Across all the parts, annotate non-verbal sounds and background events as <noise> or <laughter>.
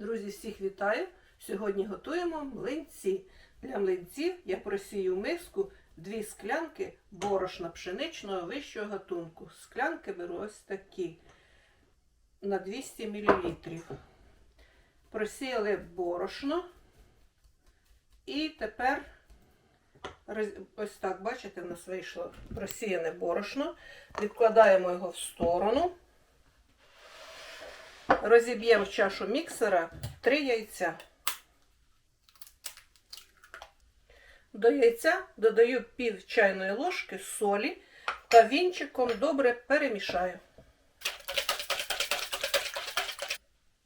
Друзі, всіх вітаю! Сьогодні готуємо млинці. Для млинців я просію в миску дві склянки борошна пшеничного вищого гатунку. Склянки беру ось такі на 200 мл. Просіяли борошно. І тепер ось так, бачите, в нас вийшло просіяне борошно. Відкладаємо його в сторону. Розіб'ємо в чашу міксера 3 яйця. До яйця додаю пів чайної ложки солі та вінчиком добре перемішаю.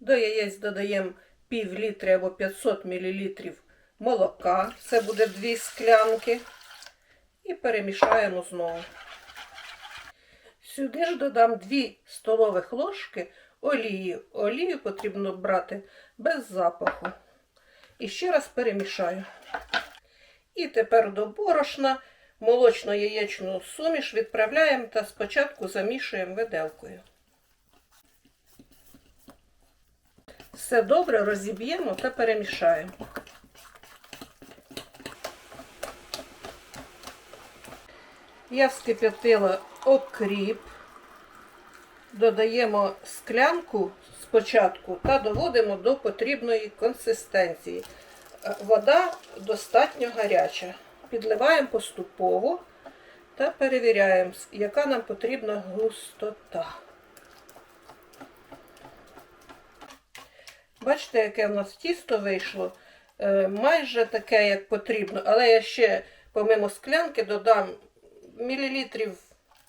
До яєць додаємо пів літри або 500 мл молока. Це буде 2 склянки. І перемішаємо знову. Сюди ж додам 2 столових ложки олії. Олію потрібно брати без запаху. І ще раз перемішаю. І тепер до борошна молочно-яєчну суміш відправляємо та спочатку замішуємо виделкою. Все добре розіб'ємо та перемішаємо. Я вскип'ятила окріп, додаємо склянку спочатку та доводимо до потрібної консистенції. Е, Вода достатньо гаряча. Підливаємо поступово та перевіряємо, яка нам потрібна густота. Бачите, яке в нас тісто вийшло? Е, Майже таке, як потрібно, але я ще, помимо склянки, додам мілілітрів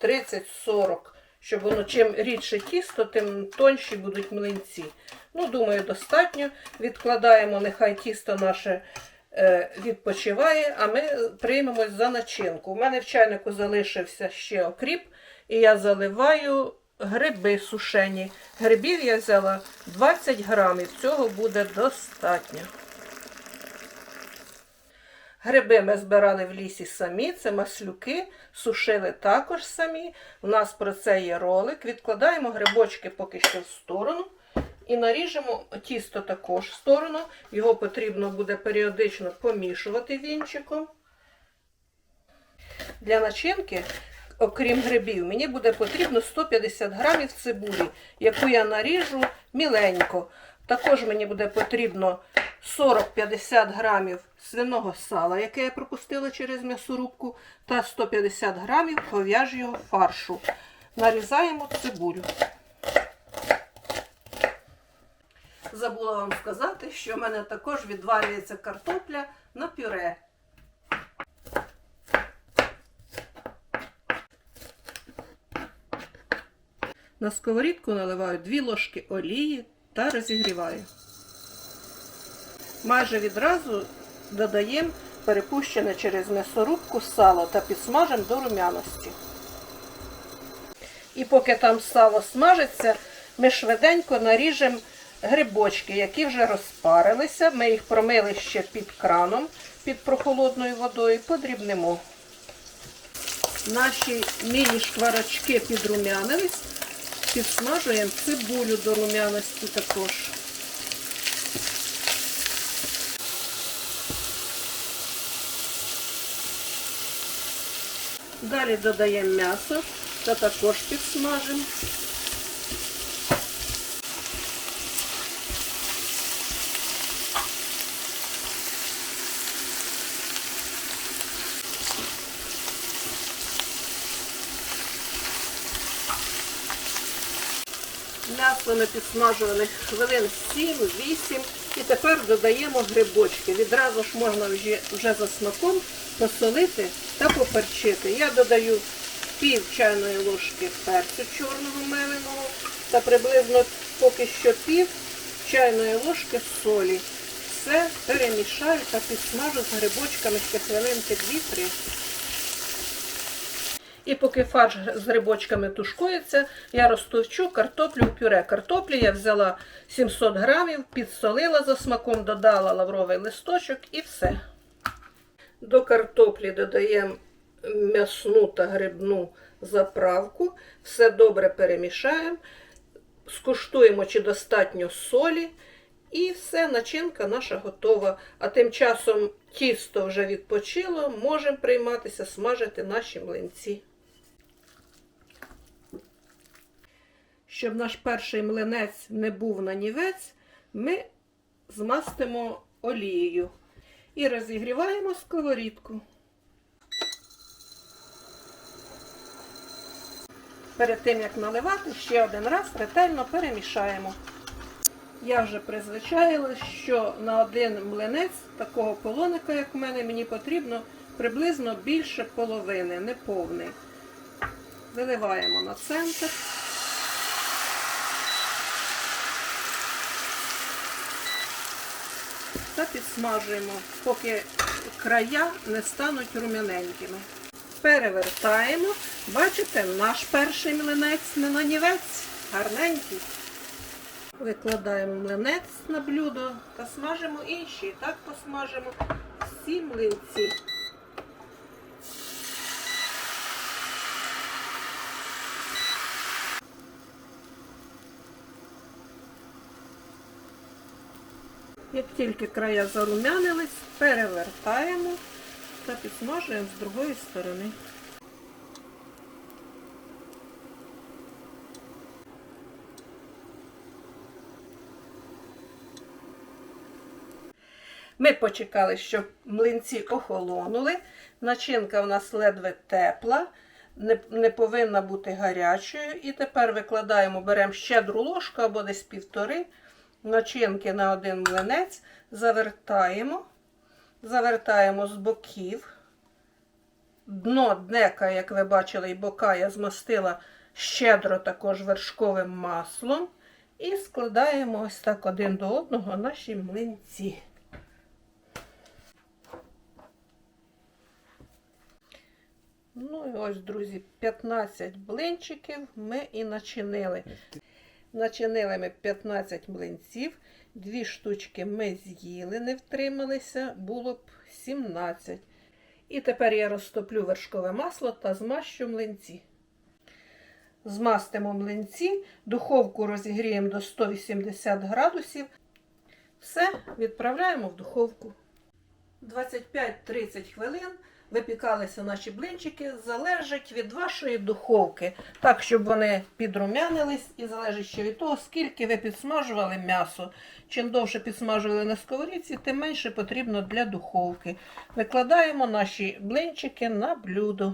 30-40, щоб воно чим рідше тісто, тим тонші будуть млинці. Ну, думаю, достатньо. Відкладаємо, нехай тісто наше е, відпочиває, а ми приймемось за начинку. У мене в чайнику залишився ще окріп, і я заливаю гриби сушені. Грибів я взяла 20 грамів, цього буде достатньо. Гриби ми збирали в лісі самі, це маслюки, сушили також самі. У нас про це є ролик. Відкладаємо грибочки поки що в сторону. І наріжемо тісто також в сторону. Його потрібно буде періодично помішувати вінчиком. Для начинки, окрім грибів, мені буде потрібно 150 грамів цибулі, яку я наріжу міленько. Також мені буде потрібно 40-50 грамів свиного сала, яке я пропустила через м'ясорубку, та 150 грамів говяжого фаршу. Нарізаємо цибулю. Забула вам сказати, що в мене також відварюється картопля на пюре. На сковорідку наливаю 2 ложки олії та розігріваю. Майже відразу додаємо перепущене через м'ясорубку сало та підсмажимо до рум'яності. І поки там сало смажиться, ми швиденько наріжемо грибочки, які вже розпарилися. Ми їх промили ще під краном, під прохолодною водою, подрібнемо. Наші міні-шкварочки підрумянились, підсмажуємо цибулю до рум'яності також. Далі додаємо м'ясо та також підсмажимо. М'ясо ми підсмажували хвилин 7-8 і тепер додаємо грибочки. Відразу ж можна вже, вже за смаком посолити та поперчити. Я додаю пів чайної ложки перцю чорного меленого та приблизно поки що пів чайної ложки солі. Все перемішаю та підсмажу з грибочками ще хвилинки 2-3. І поки фарш з грибочками тушкується, я розтовчу картоплю в пюре. Картоплі я взяла 700 грамів, підсолила за смаком, додала лавровий листочок і все. До картоплі додаємо м'ясну та грибну заправку. Все добре перемішаємо. Скуштуємо, чи достатньо солі. І все, начинка наша готова. А тим часом тісто вже відпочило, можемо прийматися смажити наші млинці. Щоб наш перший млинець не був нанівець, ми змастимо олією і розігріваємо сковорідку. Перед тим як наливати, ще один раз ретельно перемішаємо. Я вже призвичаїла, що на один млинець такого полоника, як в мене, мені потрібно приблизно більше половини, не повний. Виливаємо на центр. Та підсмажуємо, поки края не стануть рум'яненькими. Перевертаємо. Бачите, наш перший млинець не нанівець, гарненький. Викладаємо млинець на блюдо та смажимо інші. Так посмажимо всі млинці. Тільки края зарум'янились, перевертаємо та підсмажуємо з другої сторони. Ми почекали, щоб млинці охолонули. Начинка у нас ледве тепла, не, не повинна бути гарячою. І тепер викладаємо, беремо щедру ложку або десь півтори начинки на один млинець, завертаємо, завертаємо з боків. Дно днека, як ви бачили, і бока я змастила щедро також вершковим маслом. І складаємо ось так один до одного наші млинці. Ну і ось, друзі, 15 блинчиків ми і начинили. Начинили ми 15 млинців, дві штучки ми з'їли, не втрималися, було б 17. І тепер я розтоплю вершкове масло та змащу млинці. Змастимо млинці, духовку розігріємо до 180 градусів. Все, відправляємо в духовку. 25-30 хвилин випікалися наші блинчики, залежить від вашої духовки. Так, щоб вони підрумянились і залежить ще від того, скільки ви підсмажували м'ясо. Чим довше підсмажували на сковорідці, тим менше потрібно для духовки. Викладаємо наші блинчики на блюдо.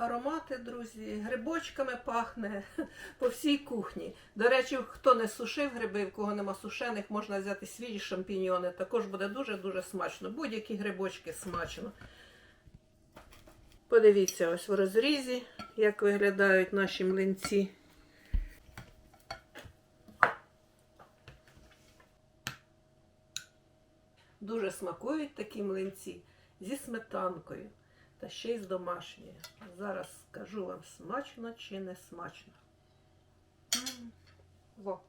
Аромати, друзі, грибочками пахне <laughs> по всій кухні. До речі, хто не сушив гриби, в кого нема сушених, можна взяти свіжі шампіньйони. Також буде дуже-дуже смачно. Будь-які грибочки смачно. Подивіться ось в розрізі, як виглядають наші млинці. Дуже смакують такі млинці зі сметанкою та ще й з домашньої. Зараз скажу вам, смачно чи не смачно. Во.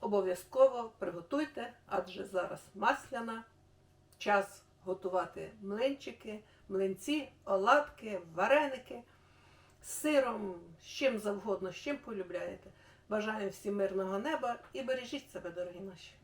Обов'язково приготуйте, адже зараз масляна. Час готувати млинчики, млинці, оладки, вареники з сиром, з чим завгодно, з чим полюбляєте. Бажаю всім мирного неба і бережіть себе, дорогі наші.